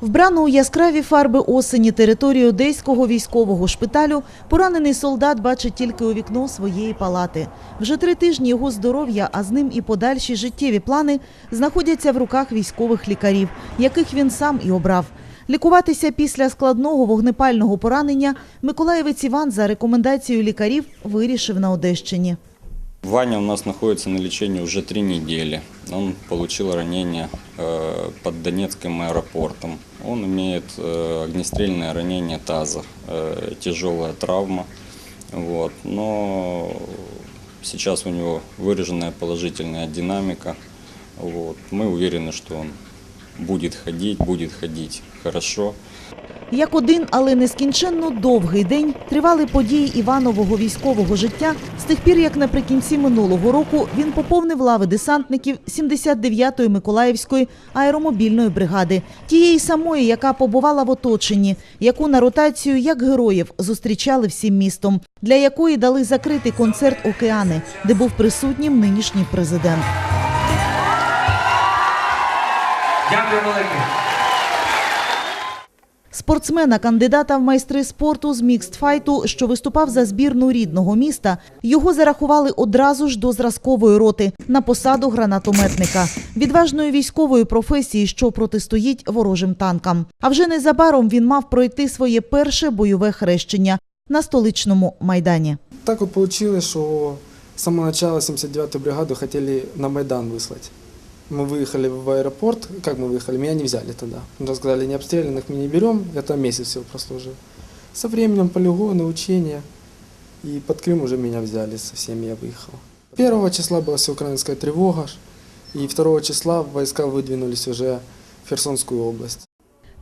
Вбрану у яскраві фарби осені територію одеського військового шпиталю поранений солдат бачить тільки у вікно своєї палати. Вже три тижні його здоров'я, а з ним і подальші життєві плани знаходяться в руках військових лікарів, яких він сам і обрав. Лікуватися після складного вогнепального поранення Миколаєвець Іван за рекомендацією лікарів вирішив на Одещині. Ваня у нас находится на лечении уже три недели. Он получил ранение э, под Донецким аэропортом. Он имеет э, огнестрельное ранение таза, э, тяжелая травма. Вот. Но сейчас у него выраженная положительная динамика. Вот. Мы уверены, что он будет ходить, будет ходить хорошо. Як один, але нескінченно довгий день тривали події Іванового військового життя з тих пір, як наприкінці минулого року він поповнив лави десантників 79-ї Миколаївської аеромобільної бригади, тієї самої, яка побувала в оточенні, яку на ротацію як героїв зустрічали всім містом, для якої дали закритий концерт Океани, де був присутнім нинішній президент. Дякую велике. Спортсмена, кандидата в майстри спорту з мікстфайту, що виступав за збірну рідного міста, його зарахували одразу ж до зразкової роти на посаду гранатометника, відважної військової професії, що протистоїть ворожим танкам. А вже незабаром він мав пройти своє перше бойове хрещення на столичному майдані. Так вот получилось, что с самого начала 79-ю бригаду хотели на Майдан выслать. Мы выехали в аэропорт, как мы выехали, меня не взяли тогда. Нам сказали, не обстрелянных мы не берем, я там месяц всего прослужил. Со временем полигоны, учения, и под Крым уже меня взяли, со всеми я выехал. Первого числа была всеукраинская тревога, и второго числа войска выдвинулись уже в Херсонскую область.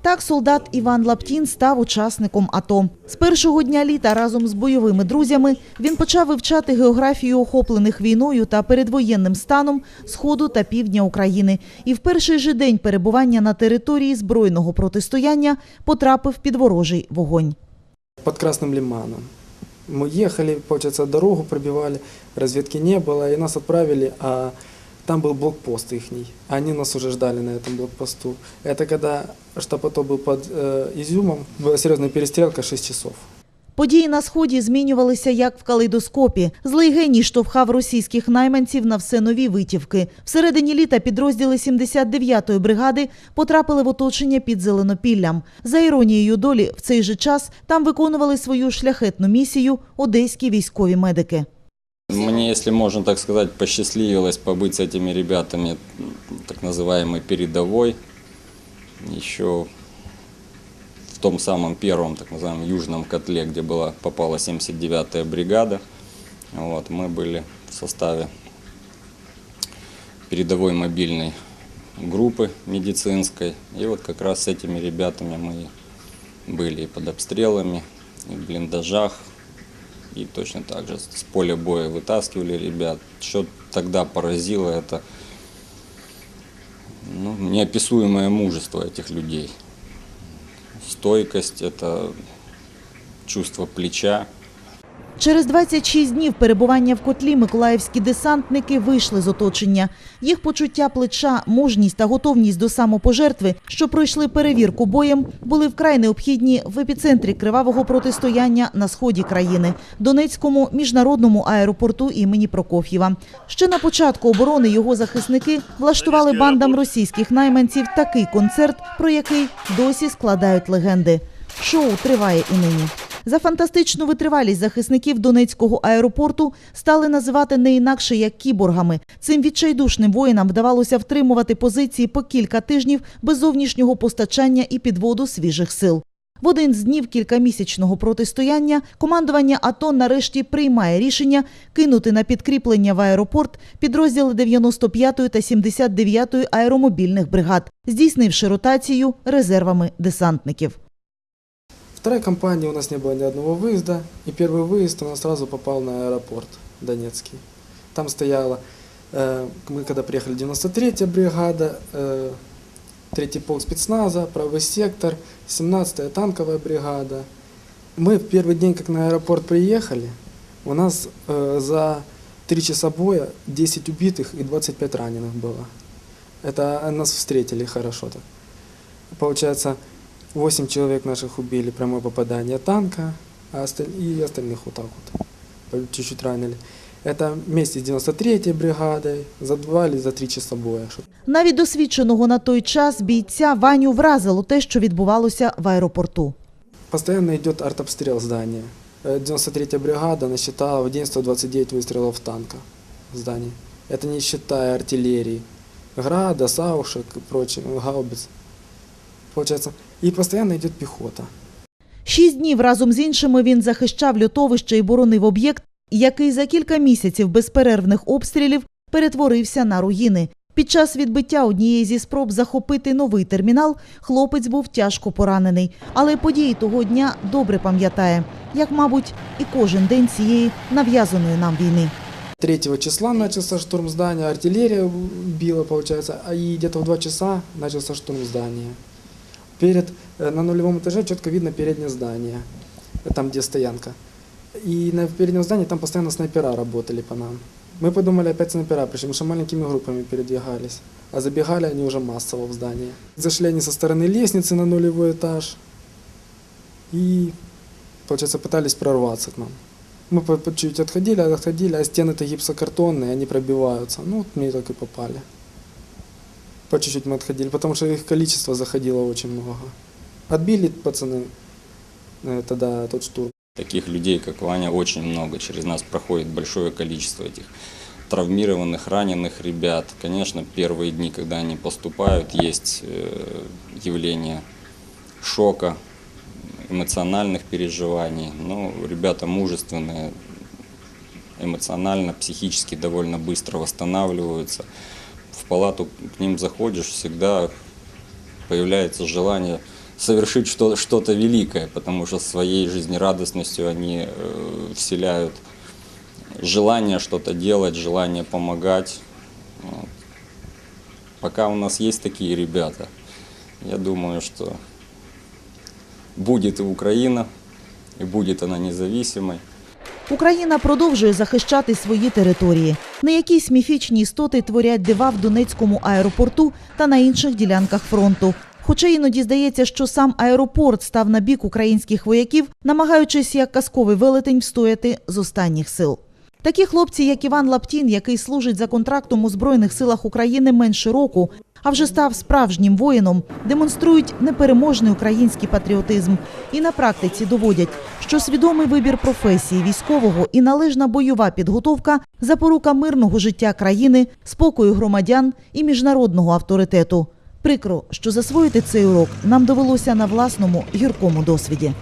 Так солдат Іван Лаптін став учасником АТО. З першого дня літа разом з бойовими друзями він почав вивчати географію охоплених війною та передвоєнним станом сходу та півдня України. І в перший же день перебування на території збройного протистояння потрапив під ворожий вогонь. под Красным Лиманом. Мы ехали, получается, дорогу пробивали, разведки не было, и нас отправили, а там был блокпост их. Они нас уже ждали на этом блокпосту. Это когда штаб АТО был под э, Изюмом, была серьезная перестрелка 6 часов. Події на сході змінювалися як в калейдоскопі. Злий геній штовхав російських найманців на все нові витівки. Всередині літа підрозділи 79-ї бригади потрапили в оточення під Зеленопіллям. За іронією долі, в цей же час там виконували свою шляхетну місію одеські військові медики. Мне, если можно так сказать, посчастливилось побыть с этими ребятами, так называемой передовой, еще в том самом первом, так называемом, южном котле, где была, попала 79-я бригада. Вот, мы были в составе передовой мобильной группы медицинской. И вот как раз с этими ребятами мы были и под обстрелами, и в блиндажах, и точно так же с поля боя вытаскивали ребят. Что тогда поразило, это ну, неописуемое мужество этих людей. Стойкость, это чувство плеча. Через 26 днів перебування в котлі миколаївські десантники вийшли з оточення. Їх почуття плеча, мужність та готовність до самопожертви, що пройшли перевірку боєм, були вкрай необхідні в епіцентрі кривавого протистояння на сході країни – Донецькому міжнародному аеропорту імені Прокоф'єва. Ще на початку оборони його захисники влаштували бандам російських найманців такий концерт, про який досі складають легенди. Шоу триває і нині. За фантастичну витривалість захисників Донецького аеропорту стали називати не інакше як кіборгами. Цим відчайдушним воїнам вдавалося втримувати позиції по кілька тижнів без зовнішнього постачання і підводу свіжих сил. В один з днів кількамісячного протистояння командування АТО нарешті приймає рішення кинути на підкріплення в аеропорт підрозділи 95-ї та 79-ї аеромобільних бригад, здійснивши ротацію резервами десантників. Вторая компания у нас не было ни одного выезда, и первый выезд у нас сразу попал на аэропорт Донецкий. Там стояла, э, мы когда приехали, 93-я бригада, э, 3-й полк спецназа, правый сектор, 17-я танковая бригада. Мы в первый день, как на аэропорт приехали, у нас э, за 3 часа боя 10 убитых и 25 раненых было. Это нас встретили хорошо так. Получается, 8 человек наших убили прямое попадание танка, а осталь- и остальных вот так вот по- чуть-чуть ранили. Это вместе с 93-й бригадой за два или за три часа боя. Что- Навіть досвідченого на той час бійця Ваню вразило те, що відбувалося в аеропорту. Постоянно идет артобстрел здания. Э, 93-я бригада насчитала в день 129 выстрелов танка в здании. Это не считая артиллерии. Града, саушек и прочее, гаубиц. Получается, и постоянно идет пехота. Шість днів разом з іншими він захищав льотовище і боронив об'єкт, який за кілька місяців безперервних обстрілів перетворився на руїни. Під час відбиття однієї зі спроб захопити новий термінал хлопець був тяжко поранений. Але події того дня добре пам'ятає, як, мабуть, і кожен день цієї нав'язаної нам війни. 3 числа начался штурм здания, артиллерия била, получается, а и где-то в 2 часа начался штурм здания Перед, э, на нулевом этаже четко видно переднее здание, э, там, где стоянка. И на переднем здании там постоянно снайпера работали по нам. Мы подумали, опять снайпера, причем что маленькими группами передвигались. А забегали они уже массово в здание. Зашли они со стороны лестницы на нулевой этаж. И, получается, пытались прорваться к нам. Мы по, по чуть отходили, отходили, а стены-то гипсокартонные, они пробиваются. Ну, вот мне так и попали. По чуть-чуть мы отходили, потому что их количество заходило очень много. Отбили пацаны э, тогда тот штурм. Таких людей, как Ваня, очень много. Через нас проходит большое количество этих травмированных, раненых ребят. Конечно, первые дни, когда они поступают, есть э, явление шока, эмоциональных переживаний. Но ребята мужественные, эмоционально, психически довольно быстро восстанавливаются. В палату к ним заходишь, всегда появляется желание совершить что- что-то великое, потому что своей жизнерадостностью они э, вселяют желание что-то делать, желание помогать. Пока у нас есть такие ребята, я думаю, что будет и Украина, и будет она независимой. Україна продовжує захищати свої території. Не якісь міфічні істоти творять дива в Донецькому аеропорту та на інших ділянках фронту. Хоча іноді здається, що сам аеропорт став на бік українських вояків, намагаючись як казковий велетень встояти з останніх сил. Такі хлопці, як Іван Лаптін, який служить за контрактом у Збройних силах України менше року, а вже став справжнім воїном, демонструють непереможний український патріотизм і на практиці доводять, що свідомий вибір професії військового і належна бойова підготовка запорука мирного життя країни, спокою громадян і міжнародного авторитету. Прикро, що засвоїти цей урок нам довелося на власному гіркому досвіді.